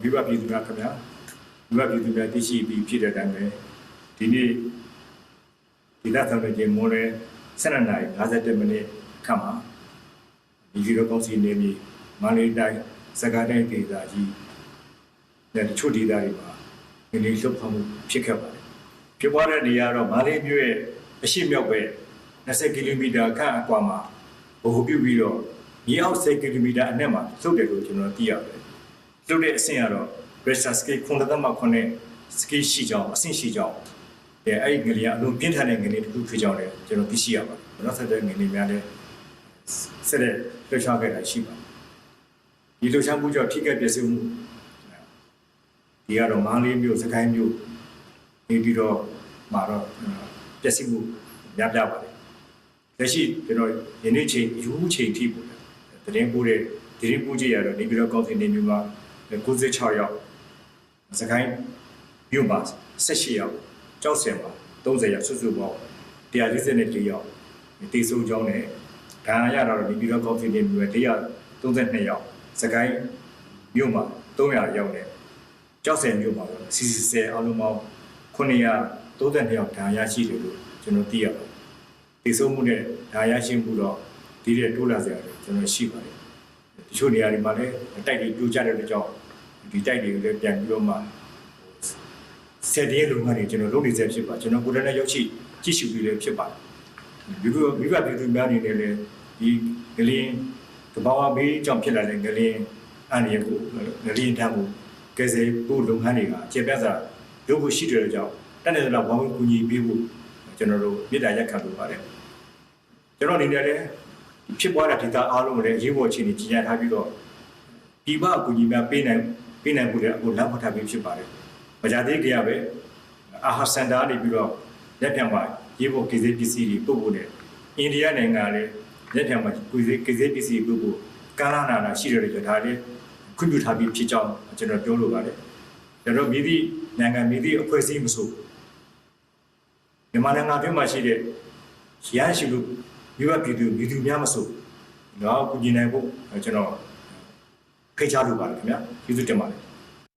မိဘပြည်သူများခင်ဗျာမိဘပြည်သူများသိရှိပြီးဖြစ်တဲ့အတိုင်းပဲဒီနေ့ဒီလဆောင်တဲ့ချိန်မိုးလဲ7နာရီ57မိနစ်ခန့်မှာဒီဗီဒီယိုကောင်းစီနေပြီးမန္တလေးတိုင်းစကားတိုင်းဒေသကြီးနဲ့တချို့ဒေသတွေမှာဒီနေ့လှုပ်ခါမှုဖြစ်ခဲ့ပါတယ်ဖြစ်ပွားတဲ့နေရာတော့မန္တလေးမြို့ရဲ့အရှိမြောက်ပဲ20ကီလိုမီတာခန့်အကွာမှာဘိုဟိုပြုပြီးတော့မြေအောက်10ကီလိုမီတာအနက်မှာလှုပ်တယ်လို့ကျွန်တော်သိရတယ် လှုပ်တဲ့အဆင့်ကတော့ Bristol scale ခုနသက်မှခုနှစ် scale ရှိကြောင်းအဆင့်ရှိကြောင်းအဲအဲ့ဒီငလျာအလုံးပြင်းထန်တဲ့ငလျာတစ်ခုဖြစ်ကြောင်းလည်းကျွန်တော်သိရှိရပါတယ်နောက်ဆက်တဲ့ငလျာများလည်းဆက်တဲ့လှုပ်ရှားခဲ့တာရှိပါတယ်ဒီလှုပ်ရှားမှုကြောင့်ထိခိုက်ပျက်စီးမှုဒီကတော့မန္တလေးမြို့စကိုင်းမြို့နေပြီးတော့မှာတော့ပျက်စီးမှုများပြားပါတယ်လက်ရှိကျွန်တော်ယနေ့ချိန်ယူချိန်ထိပို့တယ်တရင်ပို့တဲ့တရင်ပို့ကြရတော့နေပြီးတော့ကောင်းစင်နေမြို့မှာ 96ရောက်စကိုင်းမြို့မှာ18ရောက်ကြောက်စင်မှာ30ရောက်စုစုပေါင်း144ရောက်တေဆုံးကြောင်းနဲ့ဒါရရတော့နေပြီးတော့ကောင်းစင်နေမြို့132ရောက်စကိုင်းမြို့မှာ300ရောက်နဲ့ကြောက်စင်မြို့မှာတော့စီစီဆယ်အလုံးပေါင်း932ရောက်ဒါရရှိတယ်လို့ကျွန်တော်သိရပါတယ်တေဆုံးမှုနဲ့ဒါရရှိမှုတော့ဒီတဲ့တိုးလာစရာတွေကျွန်တော်ရှိပါတယ်တ ချို့နေရာတွေမှာလည်းတိုက်တွေပြိုကျတဲ့အတွက်ကြောင့်ဒီတိုက်တွေကိုလည်းပြန်ပြီးတော့မှဆယ်တည်းလုံငန်းတွေကျွန်တော်လုပ်နေစေဖြစ်ပါကျွန်တော်ကိုယ်တိုင်လည်းရောက်ရှိကြည့်ရှုပြီးလည်းဖြစ်ပါတယ်ဒီကမိဘပြည်သူများအနေနဲ့လည်းဒီငလင်းတဘာဝဘေးကြောင့်ဖြစ်လာတဲ့ငလင်းအန္တရာယ်ကိုငလင်းတမ်းကိုကယ်ဆယ်ဖို့လုပ်ငန်းတွေကကျေပြတ်စွာလုပ်ဖို့ရှိတဲ့အတွက်ကြောင့်တက်တဲ့လောက်ဝမ်းဝင်ကူညီပေးဖို့ကျွန်တော်တို့မေတ္တာရက်ခံလိုပါတယ်ကျွန်တော်အနေနဲ့လည်း ဖြစ်ပွားတဲ့ဒေတာအားလုံးကိုလည်းအရေးပေါ်အခြေအနေကြီးညာထားပြီးတော့ဒီဘအကူကြီးများပေးနိုင်ပေးနိုင်ဖို့လည်းအခုလမ်းပေါ်ထားပြီးဖြစ်ပါတယ်။မကြသေးကြရပဲအာဟာစင်တာနေပြီးတော့လက်ပြန်မှာရေးပေါ်ကိစ္စပစ္စည်းတွေပို့ဖို့နဲ့အိန္ဒိယနိုင်ငံလည်းလက်ပြန်မှာကိစ္စကိစ္စပစ္စည်းပို့ဖို့ကာလနာနာရှိတယ်လို့ဒါလည်းခွင့်ပြုထားပြီးဖြစ်ကြောင်းကျွန်တော်ပြောလိုပါတယ်။ကျွန်တော်မိသည့်နိုင်ငံမိသည့်အဖွဲ့အစည်းမဆိုမြန်မာနိုင်ငံအတွင်းမှာရှိတဲ့ရဟန်းရှိလို့ မိဘပြည်သူပြည်သူများမဆိုတော့ကုညီနိုင်ဖို့ကျွန်တော်ဖိတ်ကြားလိုပါတယ်ခင်ဗျာကျေးဇူးတင်ပါတယ်